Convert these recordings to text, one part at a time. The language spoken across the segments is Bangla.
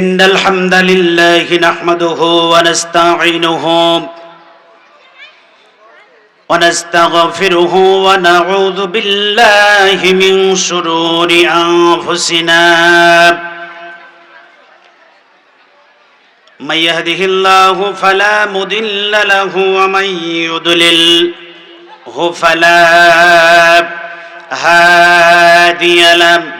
إن الحمد لله نحمده ونستعينه ونستغفره ونعوذ بالله من شرور أنفسنا. من يهده الله فلا مضل له ومن يضلل فلا هادي له.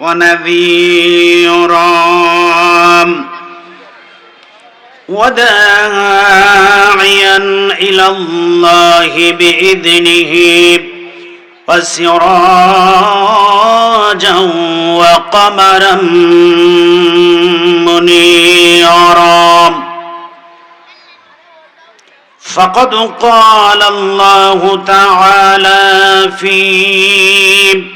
ونذيرا وداعيا إلى الله بإذنه وسراجا وقمرا منيرا فقد قال الله تعالى في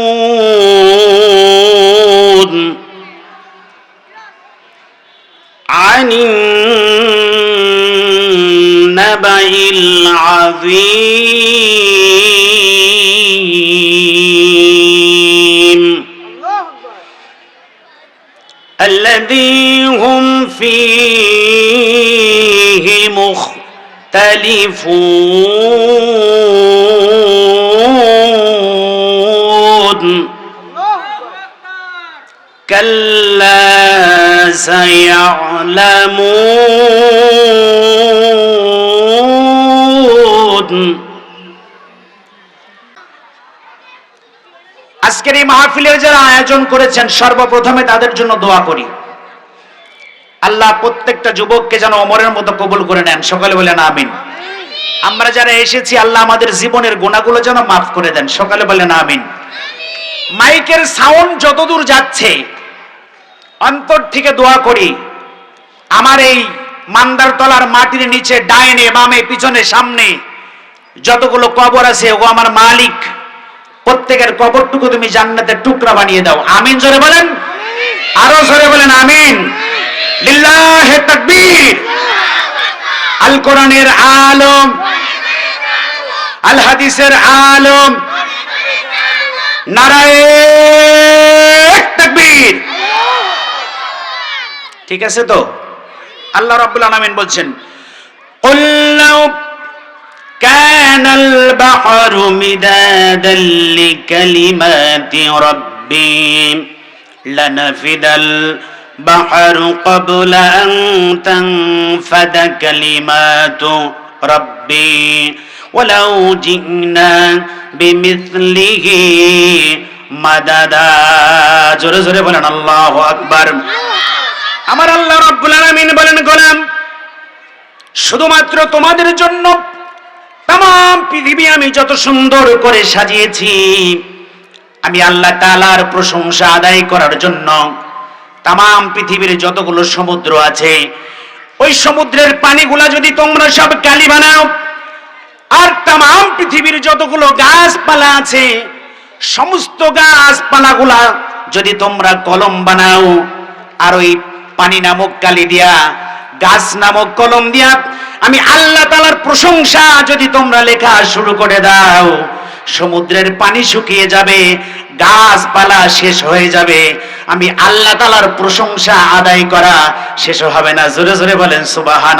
العظيم. الذي هم فيه مختلفون. كلا سيعلمون. আজকের এই মাহফিলের যারা আয়োজন করেছেন, সর্বপ্রথমে তাদের জন্য দোয়া করি। আল্লাহ প্রত্যেকটা যুবককে যেন অমরের মতো কবুল করে নেন। সকালে বলেন আমিন। আমরা যারা এসেছি, আল্লাহ আমাদের জীবনের গোনাগুলো যেন মাফ করে দেন। সকালে বলেন আমিন। মাইকের সাউন্ড যতদূর যাচ্ছে, অন্তর থেকে দোয়া করি। আমার এই মান্দারতলার মাটির নিচে, ডাইনে, বামে, পিছনে, সামনে যতগুলো কবর আছে ও আমার মালিক, প্রত্যেকের কবরটুকু তুমি জান্নাতের টুকরা বানিয়ে দাও। আমিন, জোরে বলেন? আরও জোরে বলেন, আমিন। আল কোরআনের আলম, আল হাদিসের আলম। নারায় ঠিক আছে তো? আল্লাহ রাব্বুল আলামিন বলছেন কুল্লাউ كان البحر مدادا لكلمات ربي لنفد البحر قبل أن تنفد كلمات ربي ولو جئنا بمثله مددا জোরে জোরে বলেন আল্লাহু আকবার আমার আল্লাহ রাব্বুল আলামিন বলেন গোলাম শুধুমাত্র তোমাদের জন্য তাম পৃথিবী আমি যত সুন্দর করে সাজিয়েছি, আমি আল্লাহ তাআলার প্রশংসা আদায় করার জন্য তাম পৃথিবীর যতগুলো সমুদ্র আছে, ওই সমুদ্রের পানিগুলা যদি তোমরা সব কালি বানাও, আর তাম পৃথিবীর যতগুলো গাছপালা আছে, সমস্ত গাছপালাগুলা যদি তোমরা কলম বানাও, আর ওই পানি নামক কালি দিয়া গাছ নামক কলম দিয়া আমি আল্লাহ তালার প্রশংসা যদি তোমরা লেখা শুরু করে দাও, সমুদ্রের পানি শুকিয়ে যাবে, গাছপালা শেষ হয়ে যাবে। আমি আল্লাহ তালার প্রশংসা আদায় করা শেষ হবে না। জোরে জোরে বলেন সুবাহান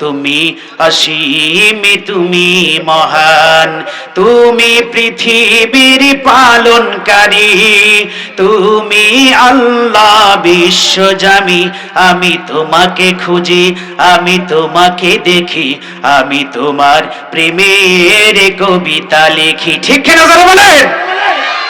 তুমি অসীমে, তুমি মহান, তুমি পৃথিবীর পালনকারী, তুমি আল্লাহ বিশ্বজামি আমি তোমাকে খুঁজি, আমি তোমাকে দেখি, আমি তোমার প্রেমের কবিতা লিখি। ঠিক কেন বলেন?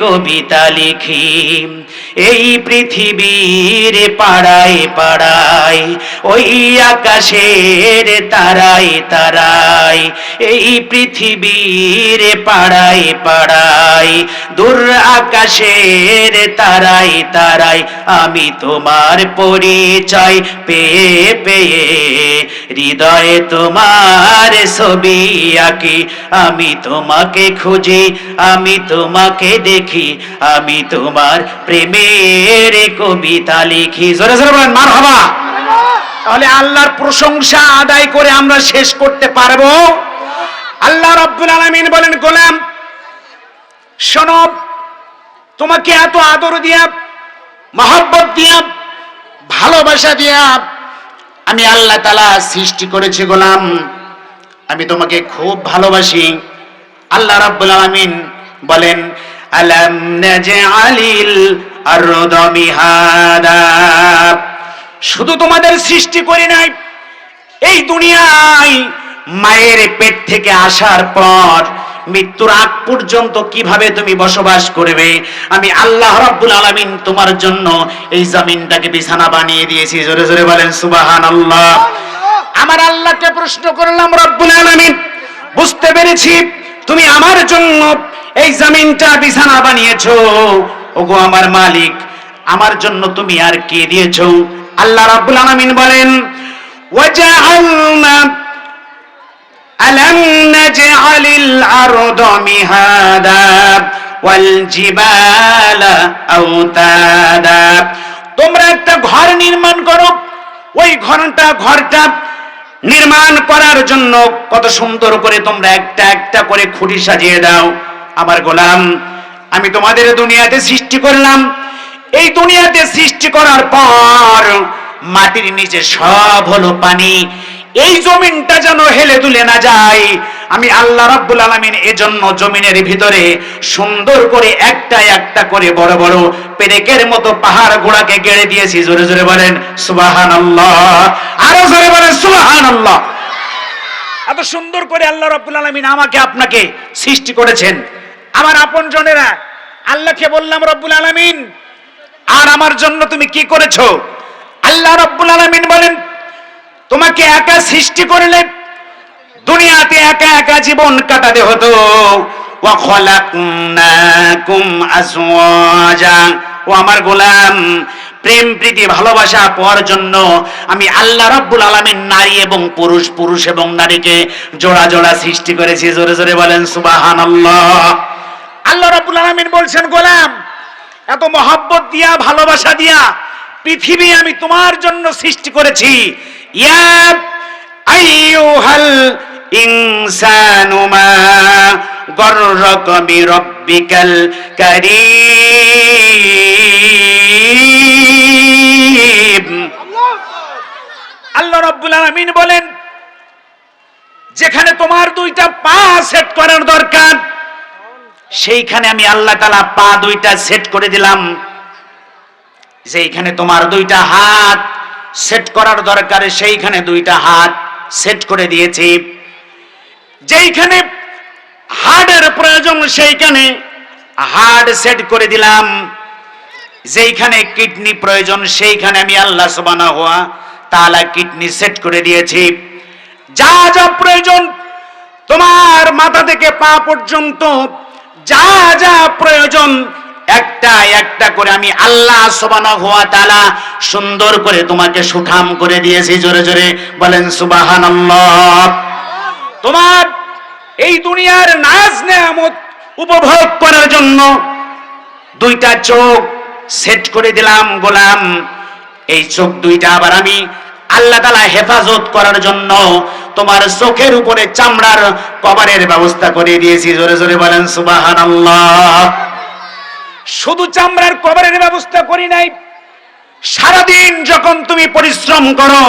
কবিতা লিখি। এই পৃথিবীর পাড়ায় পাড়ায়, ওই আকাশের তারায় তারায়, এই পৃথিবীর পাড়ায় পাড়ায়, দূর আকাশের তারায় তারায় আমি তোমার পরিচয় পেয়ে পেয়ে, হৃদয়ে তোমার ছবি আঁকি, আমি তোমাকে খুঁজি, আমি তোমাকে দেখি, আমি তোমার প্রেমের কবিতা লিখি। জোরে জোরে বলেন মার হবা তাহলে আল্লাহর প্রশংসা আদায় করে আমরা শেষ করতে পারব। আল্লাহ রব্বুল আলামিন বলেন, গোলাম, শোনো, তোমাকে এত আদর দিয়া, মহব্বত দিয়া, ভালোবাসা দিয়া আমি আল্লাহ তালা সৃষ্টি করেছি, গোলাম। আমি তোমাকে খুব ভালোবাসি। আল্লাহ রাব্বুল আলামিন বলেন আলাম নাজআলিল আরদ মিহাদা শুধু তোমাদের সৃষ্টি করি নাই, এই দুনিয়ায় মায়ের পেট থেকে আসার পর মৃত্যুর আগ পর্যন্ত কীভাবে তুমি বসবাস করবে? আমি আল্লাহ রাব্বুল আলামিন তোমার জন্য এই জমিনটাকে বিছানা বানিয়ে দিয়েছি। জোরে জোরে বলেন, সুবহানাল্লাহ। আমার আল্লাহকে প্রশ্ন করলাম, রব্বুল আলামিন, বুঝতে পেরেছি তুমি আমার জন্য এই জমিনটা বিছানা বানিয়েছ। ওগো আমার মালিক, আমার জন্য তুমি আর কে দিয়েছ? আল্লাহ রাব্বুল আলামিন বলেন, ওয়াজআলনা আলাম নাজআলিল আরদ মিহাদা ওয়াল জিবালা আওতাদা। তোমরা একটা ঘর নির্মাণ করো। ওই ঘরটা ঘরটা নির্মাণ করার জন্য কত সুন্দর করে তোমরা একটা একটা করে খুঁটি সাজিয়ে দাও। আমার গোলাম, আমি তোমাদের দুনিয়াতে সৃষ্টি করলাম। এই দুনিয়াতে সৃষ্টি করার পর মাটির নিচে সব হলো পানি। এই জমিনটা যেন হেলে দুলে না যায়। আমি আল্লাহ রাব্বুল আলামিন এজন্য জমিনের ভিতরে সুন্দর করে একটা একটা করে বড় বড় পেরেকের মতো পাহাড় গোড়াকে গেড়ে দিয়েছি। জোরে জোরে বলেন, সুবহানাল্লাহ। আরও জোরে বলেন, সুবহানাল্লাহ। এত সুন্দর করে আল্লাহ রাব্বুল আলামিন আমাকে, আপনাকে সৃষ্টি করেছেন। আমার আপন জনেরা, আল্লাহকে বললাম, রব্বুল আলামিন, আর আমার জন্য তুমি কি করেছ? আল্লাহ রব্বুল আলামিন বলেন, তোমাকে একা সৃষ্টি করলে দুনিয়াতে একা একা জীবন কাটাতে হতো। ও আমার গোলাম, প্রেম, প্রীতি, ভালোবাসা পাওয়ার জন্য আমি আল্লাহ রাব্বুল আলামিন নারী এবং পুরুষ পুরুষ এবং নারীকে জোড়া জোড়া সৃষ্টি করেছি। জোরে জোরে বলেন, সুবহানাল্লাহ। আল্লাহ রাব্বুল আলামিন বলছেন, গোলাম, এত মহব্বত দিয়া, ভালোবাসা দিয়া পৃথিবী আমি তোমার জন্য সৃষ্টি করেছি। আল্লাহ রাব্বুল আলামিন বলেন, যেখানে তোমার দুইটা পা সেট করার দরকার সেইখানে আমি আল্লাহ তালা পা দুইটা সেট করে দিলাম। যেইখানে তোমার দুইটা হাত সেট করার দরকার সেইখানে দুইটা হাত সেট করে দিয়েছি। যেইখানে হার্টের প্রয়োজন সেইখানে হার্ট সেট করে দিলাম। যেইখানে কিডনি প্রয়োজন সেইখানে আমি আল্লাহ সুবহানাহু হওয়া তাআলা কিডনি সেট করে দিয়েছি। যা যা প্রয়োজন তোমার মাথা থেকে পা পর্যন্ত যা যা প্রয়োজন, একটা একটা করে আমি আল্লাহ সুবহানাহু ওয়া তাআলা সুন্দর করে তোমাকে সুঠাম করে দিয়েছি, জোরে জোরে বলেন সুবহানাল্লাহ। তোমার এই দুনিয়ার নাজ নেয়ামত উপভোগ করার জন্য দুইটা চোখ সেট করে দিলাম গোলাম। এই চোখ দুইটা আবার আমি আল্লাহ তালা হেফাজত করার জন্য তোমার চোখের উপরে চামড়ার কভারের ব্যবস্থা করে দিয়েছি। জোরে জোরে বলেন সুবাহান শুধু চামড়ার কভারের ব্যবস্থা করি নাই, সারাদিন যখন তুমি পরিশ্রম করো,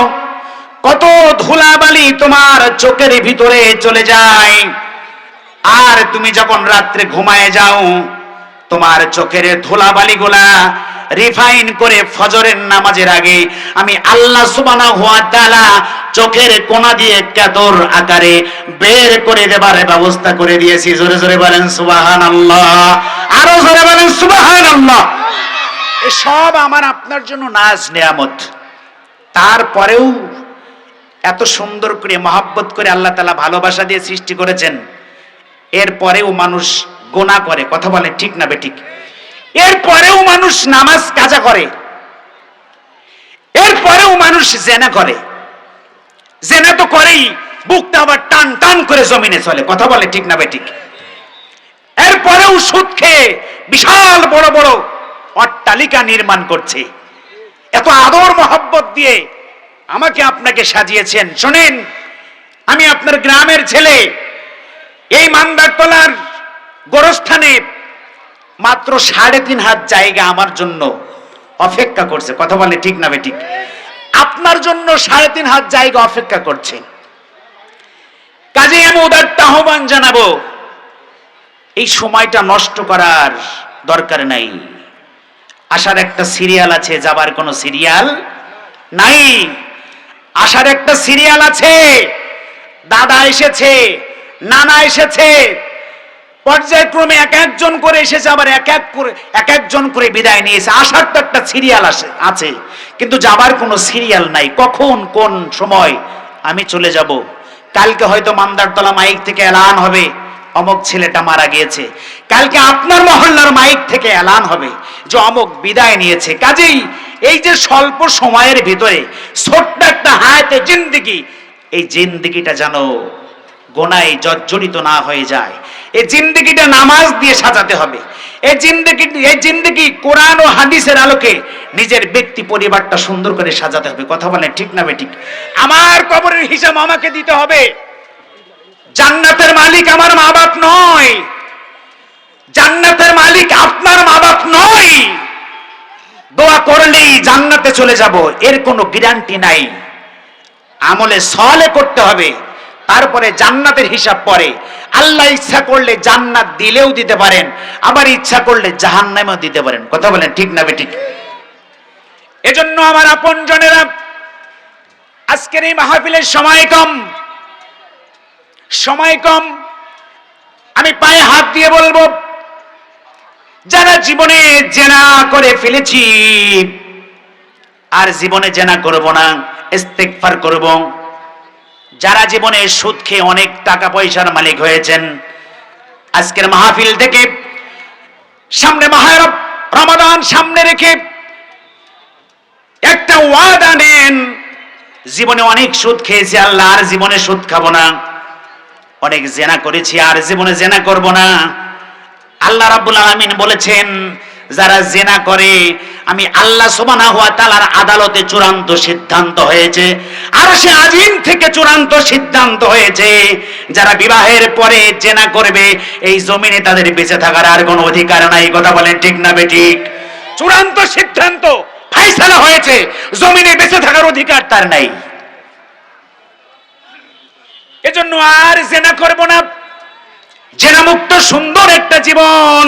কত ধুলাবালি তোমার চোখের ভিতরে চলে যায়। আর তুমি যখন রাত্রে ঘুমায় যাও, তোমার চোখের ধুলাবালি গুলা রিফাইন করে ফজরের নামাজের আগে আমি আল্লাহ সুবহানাহু ওয়া তাআলা চোখের কোনা দিয়ে কাতর আকারে বের করে দেবার ব্যবস্থা করে দিয়েছি। জোরে জোরে বলেন সুবহানাল্লাহ। আরও জোরে বলেন সুবহানাল্লাহ। সব আমার আপনার জন্য নাজ নেয়ামত। তারপরেও এত সুন্দর করে মহাব্বত করে আল্লাহ তালা ভালোবাসা দিয়ে সৃষ্টি করেছেন। এরপরেও মানুষ গোনা করে। কথা বলে ঠিক না বেঠিক এরপরেও মানুষ নামাজ কাজা করে, এরপরেও মানুষ জেনা করে। জেনা তো করেই, বুকটা আবার টান টান করে জমিনে চলে, কথা বলে ঠিক না বেঠিক। এরপরেও সুদ খেয়ে বিশাল বড় বড় অট্টালিকা নির্মাণ করছে। এত আদর মহব্বত দিয়ে আমাকে আপনাকে সাজিয়েছেন। শোনেন, আমি আপনার গ্রামের ছেলে, এই মান্দারতলার গোরস্থানে মাত্র সাড়ে তিন হাত জায়গা আমার জন্য অপেক্ষা করছে। কথা বলে ঠিক না বেঠিক আপনার জন্য সাড়ে তিন হাত জায়গা অপেক্ষা করছে। কাজে আমি ওদের আহ্বান জানাব। এই সময়টা নষ্ট করার দরকার নাই। আসার একটা সিরিয়াল আছে, যাবার কোনো সিরিয়াল নাই। আসার একটা সিরিয়াল আছে। দাদা এসেছে, নানা এসেছে। পর্যায়ক্রমে এক একজন করে এসেছে, আবার এক এক করে, এক একজন করে বিদায় নিয়েছে আসার তো একটা সিরিয়াল আসে, আছে। কিন্তু যাবার কোনো সিরিয়াল নাই। কখন, কোন সময়? আমি চলে যাব। কালকে হয়তো মান্দারতলা মাইক থেকে এলান হবে। অমক ছেলেটা মারা গিয়েছে। কালকে আপনার মহল্লার মাইক থেকে এলান হবে যে অমক বিদায় নিয়েছে। কাজেই এই যে স্বল্প সময়ের ভিতরে ছোট্ট একটা হায়াতে জিন্দিগি, এই জিন্দিগিটা যেন গোনায় জর্জরিত না হয়ে যায়। এই জিন্দিগিটা নামাজ দিয়ে সাজাতে হবে। এই জিন্দিগি এই জিন্দিগি কোরআন ও হাদিসের আলোকে নিজের ব্যক্তি পরিবারটা সুন্দর করে সাজাতে হবে। কথা বলে ঠিক না বেঠিক? আমার কবরের হিসাব আমাকে দিতে হবে। জান্নাতের মালিক আমার মা বাপ নয়। জান্নাতের মালিক আপনার মা বাপ নয়। দোয়া করলেই জান্নাতে চলে যাব। এর কোনো গ্যারান্টি নাই। আমলে সলে করতে হবে। তারপরে জান্নাতের হিসাব পরে আল্লাহ ইচ্ছা করলে জান্নাত দিলেও দিতে পারেন, আবার ইচ্ছা করলে জাহান্নামেও দিতে পারেন। কথা বলেন ঠিক না বেঠিক? এজন্য আমার আপন জনেরা, আজকের এই মাহফিলের সময় কম। সময় কম। আমি পায়ে হাত দিয়ে বলব, যারা জীবনে জেনা করে ফেলেছি, আর জীবনে জেনা করব না ইস্তেকফার করব যারা জীবনে সুদ খেয়ে অনেক টাকা পয়সার মালিক হয়েছেন, আজকের মাহফিল থেকে সামনে মাহের রমাদান সামনে রেখে একটা ওয়াদা নেন, জীবনে অনেক সুদ খেয়েছি আল্লাহ, আর জীবনে সুদ খাব না। অনেক জেনা করেছি, আর জীবনে জেনা করব না। আল্লাহ রাব্বুল আলামিন বলেছেন, যারা জেনা করে আমি আল্লাহ সুবহানাহু ওয়া তাআলার আদালতে চূড়ান্ত সিদ্ধান্ত হয়েছে। আর সে আজিম থেকে চূড়ান্ত সিদ্ধান্ত হয়েছে, যারা বিবাহের পরে জেনা করবে, এই জমিনে তাদের বেঁচে থাকার আর কোনো অধিকার নাই। কথা বলেন ঠিক না বেঠিক চূড়ান্ত সিদ্ধান্ত ফাইসালা হয়েছে, জমিনে বেঁচে থাকার অধিকার তার নাই। এজন্য আর জেনা করব না। জেনামুক্ত সুন্দর একটা জীবন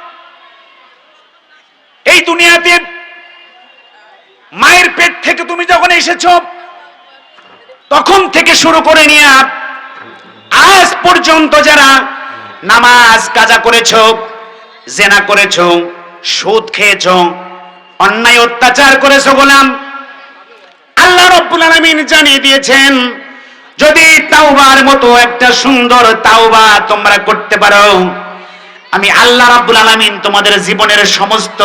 এই দুনিয়াতে মায়ের পেট থেকে তুমি যখন এসেছ, তখন থেকে শুরু করে নিয়ে আজ পর্যন্ত যারা নামাজ কাজা করেছ, জেনা করেছ, সুদ খেয়েছ, অন্যায় অত্যাচার করেছ গোলাম, আল্লাহ রব্বুল আলামিন জানিয়ে দিয়েছেন, যদি তাওবার মতো একটা সুন্দর তাওবা তোমরা করতে পারো আমি আল্লাহ রাব্বুল আলামিন তোমাদের জীবনের সমস্ত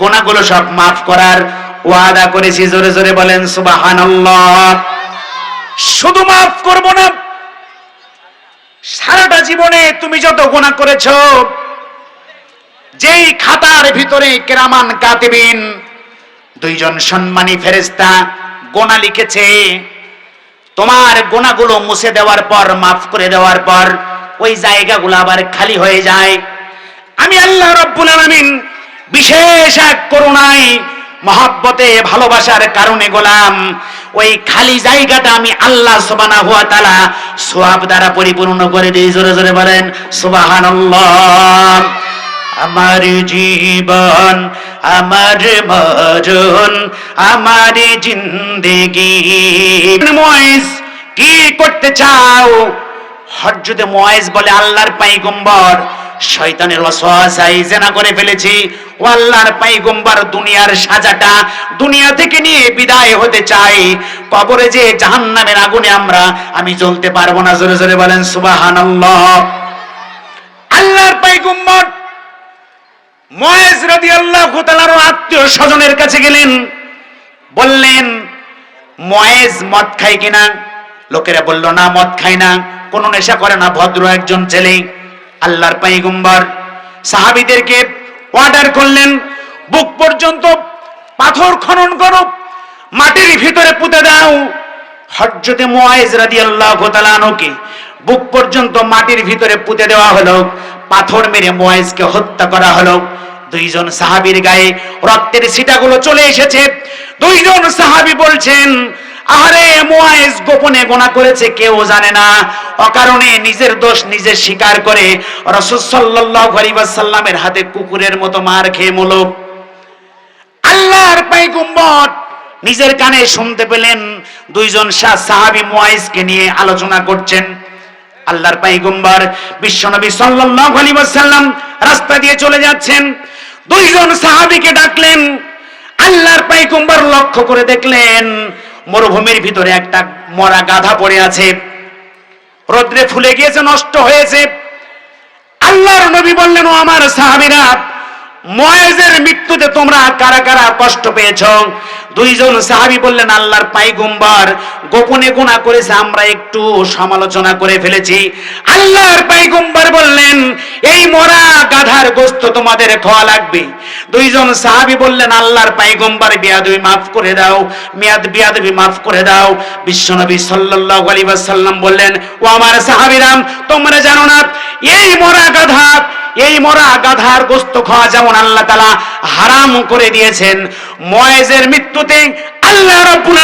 গুনাহগুলো সব মাফ করার ওয়াদা করেছি। জোরে জোরে বলেন, সুবহানাল্লাহ। শুধু মাফ করব না, সারাটা জীবনে তুমি যত গুনাহ করেছ, যেই খাতার ভিতরে কেরামান কাতিবিন, দুইজন সম্মানী ফেরেস্তা গোনা লিখেছে, তোমার গোনাগুলো মুছে দেওয়ার পর, মাফ করে দেওয়ার পর ওই জায়গাগুলো আবার খালি হয়ে যায়। আমি আল্লাহ রব্বুল আলামিন বিশেষ এক করুণায়, মহাব্বতে, ভালোবাসার কারণে গোলাম। ওই খালি জায়গাটা আমি আল্লাহ সুবহানাহু ওয়া তাআলা সওয়াব দ্বারা পরিপূর্ণ করে দিই। জোরে জোরে বলেন, সুবহানাল্লাহ। আমার জীবন, আমার মরণ, আমার জিন্দেগি। কি করতে চাও? হজ্জতে ময়েস বলে আল্লাহর পাইগম্বর। শয়তানের ওয়াসওয়াসায় জেনা করে ফেলেছি। ও আল্লাহর পাইগম্বর দুনিয়ার সাজাটা দুনিয়া থেকে নিয়ে বিদায় হতে চাই। কবরে যে জাহান্নামের আগুনে আমরা, আমি জ্বলতে পারব না। জোরে জোরে বলেন, সুবহানাল্লাহ। আল্লাহর পাইগম্বর ময়েজ রাদিয়াল্লাহু তাআলার আত্মীয় স্বজনের কাছে গেলেন। বললেন ময়েজ মদ খায় কিনা? লোকেরা বলল, না, মদ খায় না। কোনো নেশা করে না, ভদ্র একজন ছেলে, আল্লাহর পাইগম্বর সাহাবীদেরকে অর্ডার করলেন, বুক পর্যন্ত পাথর খনন করো মাটির ভিতরে পুঁতে দাও। হজ্জতে মুআইজ রাদিয়াল্লাহু তাআলা আনহুকে বুক পর্যন্ত মাটির ভিতরে পুঁতে দেওয়া হলো, পাথর মেরে মুআইজকে হত্যা করা হলো। দুইজন সাহাবীর গায়ে রক্তের ছিটাগুলো চলে এসেছে। দুইজন সাহাবী বলছেন আরে মুআইজ গোপনে গোনা করেছে, কেউ জানে না। অকারণে নিজের দোষ নিজে স্বীকার করে রাসূল সাল্লাল্লাহু আলাইহি ওয়াসাল্লামের হাতে কুকুরের মতো মার খেয়ে মূলক আল্লাহর পাইগম্বর নিজের কানে শুনতে পেলেন, দুইজন শাহ সাহাবী মুআইজকে নিয়ে আলোচনা করছেন। আল্লাহর পাইগম্বর বিশ্বনবী সাল্লাল্লাহু আলাইহি ওয়াসাল্লাম রাস্তা দিয়ে চলে যাচ্ছেন। দুইজন সাহাবীকে ডাকলেন, আল্লাহর পাইগম্বর লক্ষ্য করে দেখলেন মরুভূমির ভিতরে একটা মরা গাধা পড়ে আছে। রোদ্রে ফুলে গিয়েছে, নষ্ট হয়েছে। আল্লাহর নবী বললেন, ও আমার সাহাবিরা, ময়েজের মৃত্যুতে তোমরা কারা কারা কষ্ট পেয়েছ? দুইজন সাহাবী বললেন, আল্লাহর পাইগম্বর গোপনে গুনাহ করেছে, আমরা একটু সমালোচনা করে ফেলেছি। আল্লাহর পাইগম্বর বললেন, এই মরা গাধার গোস্ত তোমাদের খাওয়া লাগবে। দুইজন সাহাবী বললেন, আল্লাহর পাইগম্বর, বিয়াদবি মাফ করে দাও, মিয়াদ বিয়াদবি মাফ করে দাও। বিশ্বনবী সাল্লাল্লাহু আলাইহি ওয়াসাল্লাম বললেন, ও আমার সাহাবীরাম, তোমরা জানো না, এই মরা গাধা এই মরা গাধার গোস্ত খাওয়া যেমন আল্লাহ তালা হারাম করে দিয়েছেন, ময়েজের মৃত্যুতে আল্লাহ রব্বুল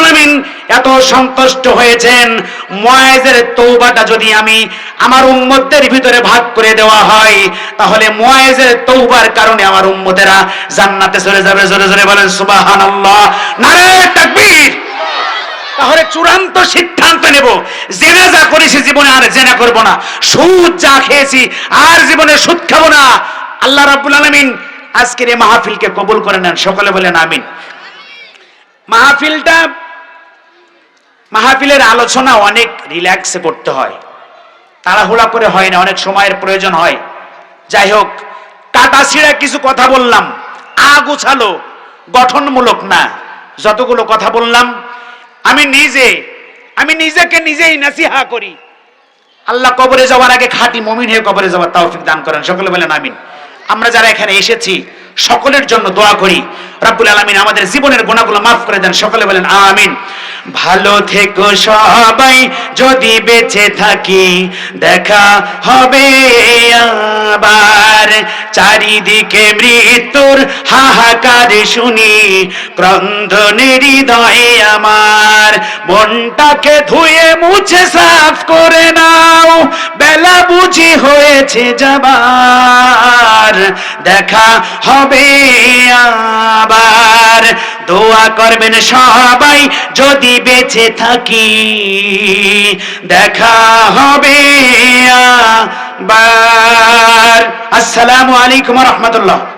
এত সন্তুষ্ট হয়েছেন। ময়েজের তৌবাটা যদি আমি আমার উম্মতদের ভিতরে ভাগ করে দেওয়া হয়, তাহলে ময়েজের তৌবার কারণে আমার উম্মতেরা জান্নাতে চলে যাবে। জোরে জোরে বলেন, সুবহানাল্লাহ। নারে তাকবীর। তাহলে চূড়ান্ত সিদ্ধান্ত নেব। জেনা যা করেছি জীবনে আর জেনা করব না। সুদ যা খেয়েছি আর জীবনে সুদ খাব না। আল্লাহ রাব্বুল আলামিন আজকের এই মাহফিলকে কবুল করে নেন। সকলে বলেন আমিন। মাহফিলটা, মাহফিলের আলোচনা অনেক রিল্যাক্সে করতে হয়। তাড়াহুড়া করে হয় না, অনেক সময়ের প্রয়োজন হয়। যাই হোক, কাটা ছিঁড়া কিছু কথা বললাম। আগুছালো গঠনমূলক না। যতগুলো কথা বললাম আমি নিজে, আমি নিজেকে নিজেই নাসিহা করি। আল্লাহ কবরে যাওয়ার আগে খাঁটি মমিন হয়ে কবরে যাওয়ার তৌফিক দান করেন। সকলে বলেন আমিন। আমরা যারা এখানে এসেছি, সকলের জন্য দোয়া করি। রাব্বুল আলামিন আমাদের জীবনের গুণাগুলো মাফ করে দেন। সকলে বলেন, আমিন। ভালো থেকো সবাই, যদি বেঁচে থাকি, দেখা হবে আবার। চারিদিকে মৃত্যুর হাহাকার শুনি, ক্রন্দনের হৃদয়ে আমার। মনটাকে ধুয়ে মুছে সাফ করে নাও, বেলা বুঝি হয়েছে যাবার। দেখা হবে আবার। দোয়া করবেন সবাই যদি বেঁচে থাকি। দেখা হবে আবার। আসসালামু আলাইকুম রহমতুল্লাহ।